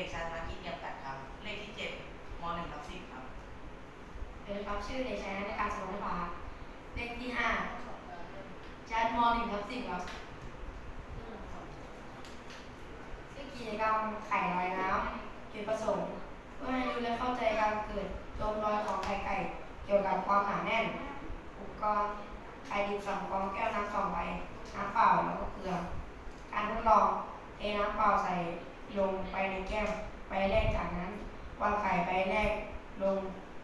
ด็กชายธนกิจเอี่ยมกัดครับ เลขที่เจ็ดมหนึ่งทับสิบครับเดี๋ยวครับชื่อเด็กชายในการสมรภาเลขที่ห้าชั้นมหนึ่งทับสิบครับซึ่งกิจกรรมไข่ลอยน้ำจุดประสงค์เพื่อให้รู้และเข้าใจการเกิดจมลอยของไข่ไก่ เกี่ยวกับความหนาแน่น อุปกรณ์ไข่ดิบสองฟองแก้วน้ำสองใบน้ำเปล่าแล้วก็เกลือ การทดลองเทน้ำเปล่าใส่ ลงไปในแก้วใบแรกจากนั้นวางไข่ใบแรกลง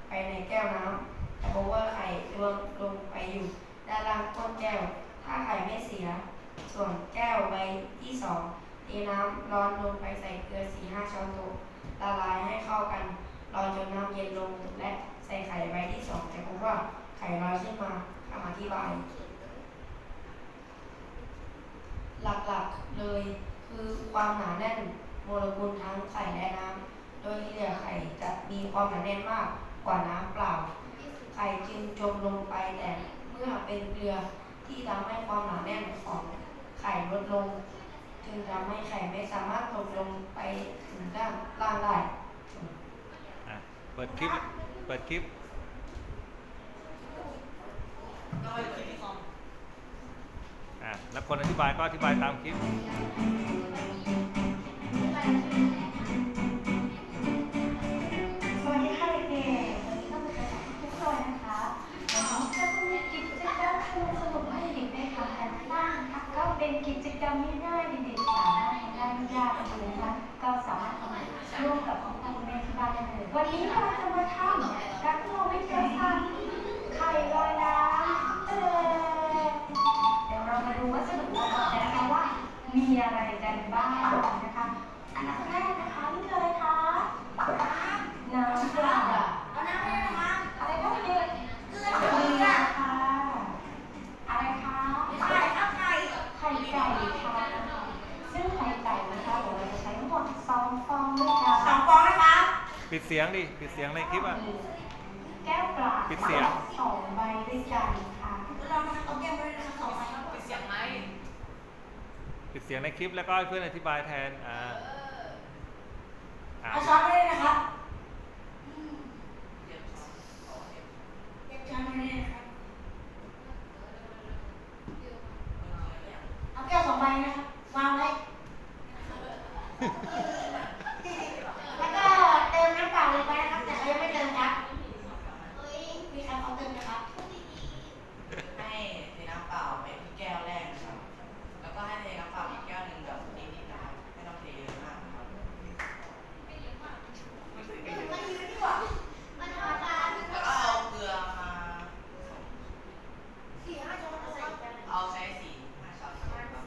ไปในแก้วน้ำแต่พบว่าไข่รวมลงไปอยู่ ด้านล่างก้นแก้ว ถ้าไข่ไม่เสีย ส่วนแก้วใบที่สองเทน้ำร้อนลงไปใส่เกลือสี่ห้าช้อนโต๊ะละลายให้เข้ากันรอจนน้ำเย็นลงและใส่ไข่ใบที่สองแต่พบว่าไข่ลอยขึ้นมาคำอธิบาย หลักๆเลยคือความหนาแน่น โมเลกุลทั้งไข่และน้ำ โดยที่เหลือไข่จะมีความหนาแน่นมากกว่าน้ำเปล่า ไข่จึงจมลงไปแต่เมื่อเป็นเกลือที่ทำให้ความหนาแน่นของไข่ลดลง จึงทำให้ไข่ไม่สามารถตกลงไปถึงด้านล่างได้อะเปิดคลิป เปิดคลิปอมอะแล้วคนอธิบายก็อธิบายตามคลิป เป็นกิจกรรมง่ายๆเด็กๆสามารถทำได้ไม่ยากเลยนะคะก็สามารถทำร่วมกับคุณพ่อคุณแม่ที่บ้านได้เลย วันนี้เราจะมาทำการทดลองวิทยาศาสตร์ไข่ลอยน้ำเออเดี๋ยวเรามาดูวัสดุอุปกรณ์กันนะคะว่า มีอะไรกันบ้างนะคะ อันดับแรกนะคะนี่คืออะไรคะน้ำเปล่าอะไรก็เด็กเกลือค่ะอะไรคะไข่ไก่ไข่ไก่ค่ะซึ่งไข่ไก่นะคะเดี๋ยวเราจะใช้ทั้งหมดสองฟองด้วยกัน สองฟองนะคะ ปิดเสียงดิ ปิดเสียงในคลิปอะ แก้วเปล่าปิดเสียง สองใบด้วยกันค่ะเรามาเอาแก้วไปเลยนะคะสองใบครับ ปิดเสียงไหม ปิดเสียงในคลิปแล้วก็ให้เพื่อนอธิบายแทน อ่าอะเอาช้อนไปเลยนะครับเดี๋ยวช้อนเอาเดี๋ยว แยกช้อนมาเลยนะคะ เอาเดี๋ยว เอาแก้วสองใบนะคะวางไว้ แล้วก็เติมน้ำเปล่าลงไปนะครับ แต่เรายังไม่เติมครับมีใครขอเติมนะครับ ให้เทน้ำเปล่าไปที่แก้วแรกนะครับ แล้วก็ให้เทน้ำเปล่าอีกแก้วหนึ่งแบบนิดๆนะครับ ไม่ต้องเทเยอะมากนะครับ แล้วก็เอาเกลือมาเอาใช้สีห้าช้อนครับ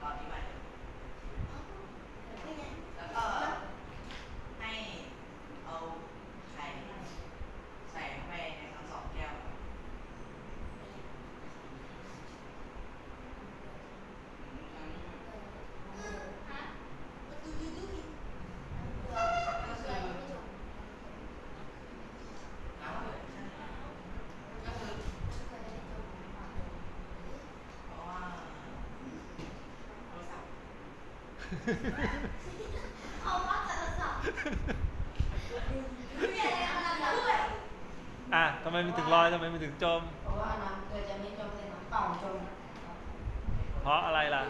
รอที่ใหม่แล้วก็ให้เอาไข่ใส่เข้าไปในทั้งสองแก้วครับก็คือน้ำเลยก็คือเพราะว่าโทรศัพ ท์อะทำไมมันถึงลอยทำไมมันถึงจม เพราะว่าน้ำเกลือจะไม่จมแต่น้ำเปล่าจมเพราะอะไรล่ะ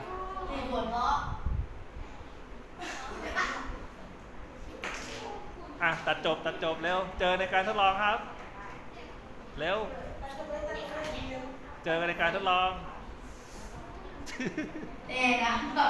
เหตุผลเพราะอะตัดจบตัดจบเร็ว เจอในการทดลองครับ เร็ว เจอในการทดลอง แต่น้ำเปล่า